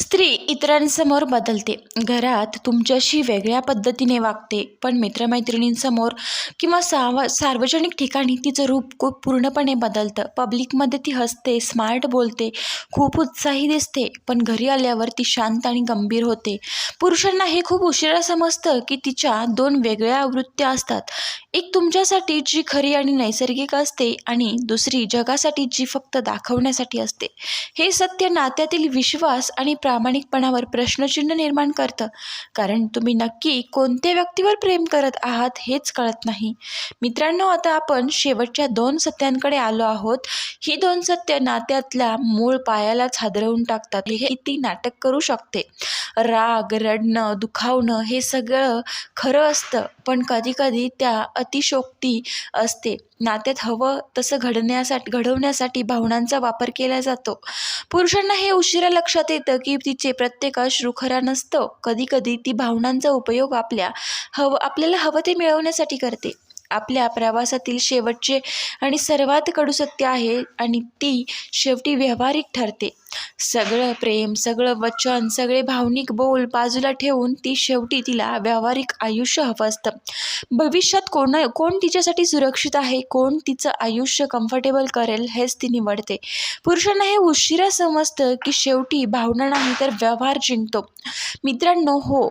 स्त्री इतरांसमोर बदलते. घरात तुमच्याशी वेगळ्या पद्धतीने वागते पण मित्रमैत्रिणींसमोर किंवा साव सार्वजनिक ठिकाणी तिचं रूप खूप पूर्णपणे बदलतं. पब्लिकमध्ये ती हसते स्मार्ट बोलते खूप उत्साही दिसते पण घरी आल्यावर ती शांत आणि गंभीर होते. पुरुषांना हे खूप उशिरा समजतं की तिच्या दोन वेगळ्या आवृत्त्या असतात. एक तुमच्यासाठी जी खरी आणि नैसर्गिक असते आणि दुसरी जगासाठी जी फक्त दाखवण्यासाठी असते. हे सत्य नात्यातील विश्वास आणि प्रामाणिकपणावर प्रश्नचिन्ह निर्माण करतं. कारण तुम्ही नक्की कोणत्या व्यक्तीवर प्रेम करत आहात हेच कळत नाही. मित्रांनो आता आपण शेवटच्या दोन सत्यांकडे आलो आहोत. ही दोन सत्य नात्यातल्या मूळ पायालाच हादरवून टाकतात. हे ती नाटक करू शकते? राग रडणं दुखावणं हे सगळं खरं असतं. पण कधीकधी त्या अतिशोक्ती असते. नात्यात हवं तसं घडण्यासाठी घडवण्यासाठी भावनांचा वापर केला जातो. पुरुषांना हे उशिरा लक्षात येतं की तिचे प्रत्येक अश्रू खरा नसतं कधीकधी ती भावनांचा उपयोग आपल्या हव आपल्याला हवं ते मिळवण्यासाठी करते. आपल्या प्रवासातील शेवटचे आणि सर्वात कडू सत्य आहे आणि ती शेवटी व्यावहारिक ठरते. सगळं प्रेम सगळं वचन सगळे भावनिक बोल बाजूला ठेवून ती शेवटी तिला व्यावहारिक आयुष्य हवं असतं. भविष्यात कोण कोण तिच्यासाठी सुरक्षित आहे कोण तिचं आयुष्य कम्फर्टेबल करेल हेच ती निवडते. पुरुषांना हे उशिरा समजतं की शेवटी भावना नाही तर व्यवहार जिंकतो. मित्रांनो हो.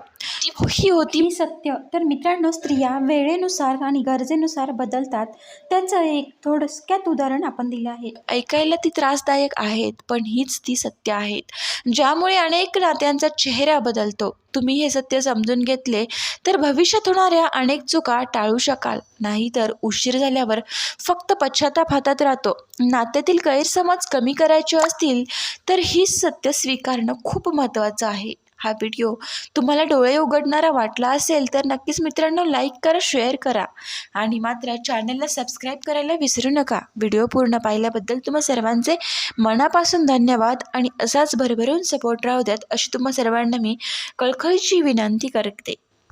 ही होती ही सत्य. तर मित्रांनो स्त्रिया वेळेनुसार आणि गरजेनुसार बदलतात. त्याचं एक थोडक्यात उदाहरण आपण दिलं आहे. ऐकायला ती त्रासदायक आहेत पण हीच ती सत्य आहेत. ज्यामुळे अनेक नात्यांचा चेहरा बदलतो. तुम्ही हे सत्य समजून घेतले तर भविष्यात होणाऱ्या अनेक चुका टाळू शकाल. नाहीतर उशीर झाल्यावर फक्त पश्चाताप हातात राहतो. नात्यातील गैरसमज कमी करायचे असतील तर ही सत्य स्वीकारणं खूप महत्त्वाचं आहे. हा व्हिडिओ तुम्हाला डोळे उघडणारा वाटला असेल तर नक्कीच मित्रांनो लाईक करा शेअर करा. आणि मात्र चॅनलला सबस्क्राईब करायला विसरू नका. व्हिडिओ पूर्ण पाहिल्याबद्दल तुम्हा सर्वांचे मनापासून धन्यवाद आणि असाच भरभरून सपोर्ट राहू द्यात अशी तुम्हा सर्वांना मी कळखळीची विनंती करते.